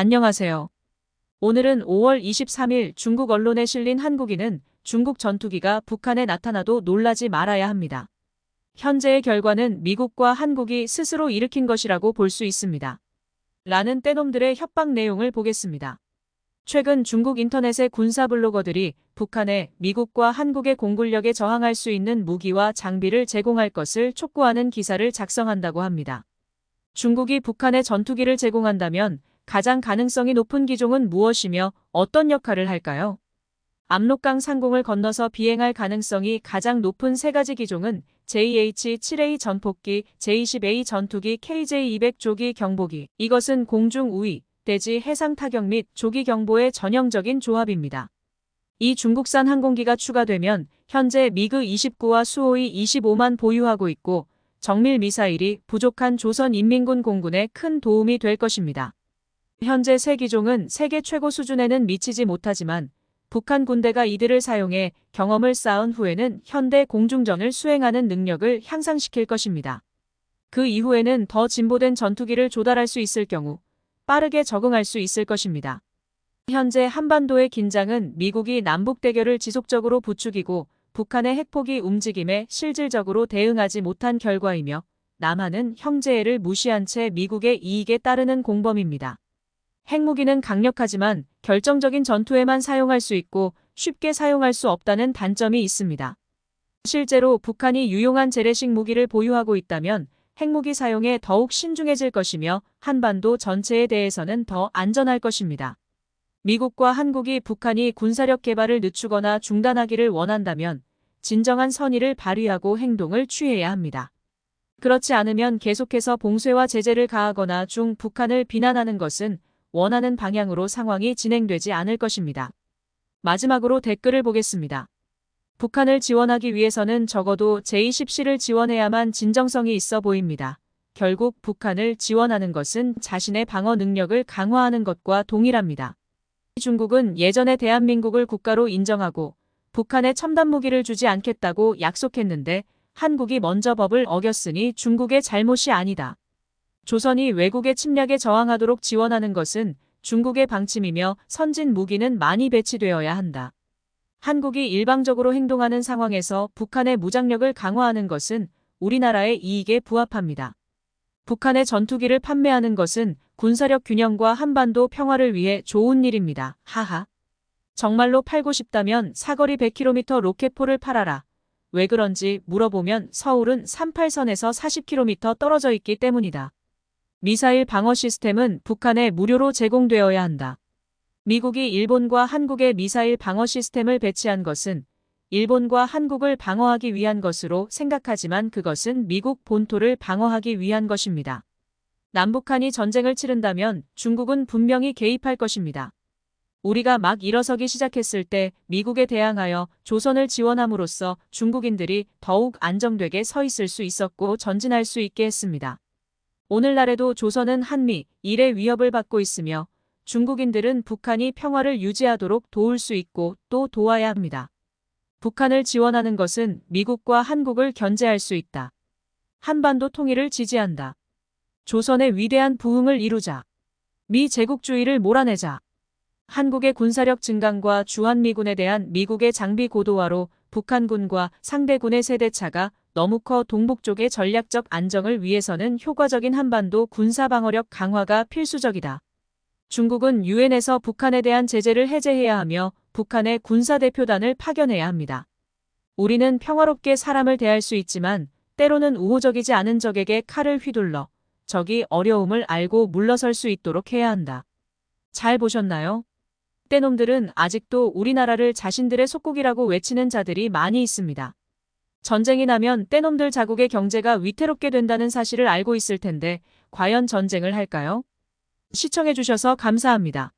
안녕하세요. 오늘은 5월 23일 중국 언론에 실린 한국인은 중국 전투기가 북한에 나타나도 놀라지 말아야 합니다. 현재의 결과는 미국과 한국이 스스로 일으킨 것이라고 볼 수 있습니다. 라는 떼놈들의 협박 내용을 보겠습니다. 최근 중국 인터넷의 군사 블로거들이 북한에 미국과 한국의 공군력에 저항할 수 있는 무기와 장비를 제공할 것을 촉구하는 기사를 작성한다고 합니다. 중국이 북한에 전투기를 제공한다면 가장 가능성이 높은 기종은 무엇이며 어떤 역할을 할까요? 압록강 상공을 건너서 비행할 가능성이 가장 높은 세 가지 기종은 JH-7A 전폭기, J-20A 전투기, KJ-200 조기 경보기. 이것은 공중 우위, 대지 해상 타격 및 조기 경보의 전형적인 조합입니다. 이 중국산 항공기가 추가되면 현재 미그 29와 수호이 25만 보유하고 있고 정밀 미사일이 부족한 조선인민군 공군에 큰 도움이 될 것입니다. 현재 세 기종은 세계 최고 수준에는 미치지 못하지만 북한 군대가 이들을 사용해 경험을 쌓은 후에는 현대 공중전을 수행하는 능력을 향상시킬 것입니다. 그 이후에는 더 진보된 전투기를 조달할 수 있을 경우 빠르게 적응할 수 있을 것입니다. 현재 한반도의 긴장은 미국이 남북 대결을 지속적으로 부추기고 북한의 핵폭이 움직임에 실질적으로 대응하지 못한 결과이며 남한은 형제애를 무시한 채 미국의 이익에 따르는 공범입니다. 핵무기는 강력하지만 결정적인 전투에만 사용할 수 있고 쉽게 사용할 수 없다는 단점이 있습니다. 실제로 북한이 유용한 재래식 무기를 보유하고 있다면 핵무기 사용에 더욱 신중해질 것이며 한반도 전체에 대해서는 더 안전할 것입니다. 미국과 한국이 북한이 군사력 개발을 늦추거나 중단하기를 원한다면 진정한 선의를 발휘하고 행동을 취해야 합니다. 그렇지 않으면 계속해서 봉쇄와 제재를 가하거나 중 북한을 비난하는 것은 원하는 방향으로 상황이 진행되지 않을 것입니다. 마지막으로 댓글을 보겠습니다. 북한을 지원하기 위해서는 적어도 제20C를 지원해야만 진정성이 있어 보입니다. 결국 북한을 지원하는 것은 자신의 방어 능력을 강화하는 것과 동일합니다. 중국은 예전에 대한민국을 국가로 인정하고 북한에 첨단 무기를 주지 않겠다고 약속했는데 한국이 먼저 법을 어겼으니 중국의 잘못이 아니다. 조선이 외국의 침략에 저항하도록 지원하는 것은 중국의 방침이며 선진 무기는 많이 배치되어야 한다. 한국이 일방적으로 행동하는 상황에서 북한의 무장력을 강화하는 것은 우리나라의 이익에 부합합니다. 북한의 전투기를 판매하는 것은 군사력 균형과 한반도 평화를 위해 좋은 일입니다. 하하. 정말로 팔고 싶다면 사거리 100km 로켓포를 팔아라. 왜 그런지 물어보면 서울은 38선에서 40km 떨어져 있기 때문이다. 미사일 방어 시스템은 북한에 무료로 제공되어야 한다. 미국이 일본과 한국의 미사일 방어 시스템을 배치한 것은 일본과 한국을 방어하기 위한 것으로 생각하지만 그것은 미국 본토를 방어하기 위한 것입니다. 남북한이 전쟁을 치른다면 중국은 분명히 개입할 것입니다. 우리가 막 일어서기 시작했을 때 미국에 대항하여 조선을 지원함으로써 중국인들이 더욱 안정되게 서 있을 수 있었고 전진할 수 있게 했습니다. 오늘날에도 조선은 한미, 일의 위협을 받고 있으며 중국인들은 북한이 평화를 유지하도록 도울 수 있고 또 도와야 합니다. 북한을 지원하는 것은 미국과 한국을 견제할 수 있다. 한반도 통일을 지지한다. 조선의 위대한 부흥을 이루자. 미 제국주의를 몰아내자. 한국의 군사력 증강과 주한미군에 대한 미국의 장비 고도화로 북한군과 상대군의 세대차가 너무 커 동북 쪽의 전략적 안정을 위해서는 효과적인 한반도 군사방어력 강화가 필수적이다. 중국은 유엔에서 북한에 대한 제재를 해제해야 하며 북한의 군사대표단을 파견해야 합니다. 우리는 평화롭게 사람을 대할 수 있지만 때로는 우호적이지 않은 적에게 칼을 휘둘러 적이 어려움을 알고 물러설 수 있도록 해야 한다. 잘 보셨나요? 때놈들은 아직도 우리나라를 자신들의 속국이라고 외치는 자들이 많이 있습니다. 전쟁이 나면 때놈들 자국의 경제가 위태롭게 된다는 사실을 알고 있을 텐데 과연 전쟁을 할까요? 시청해주셔서 감사합니다.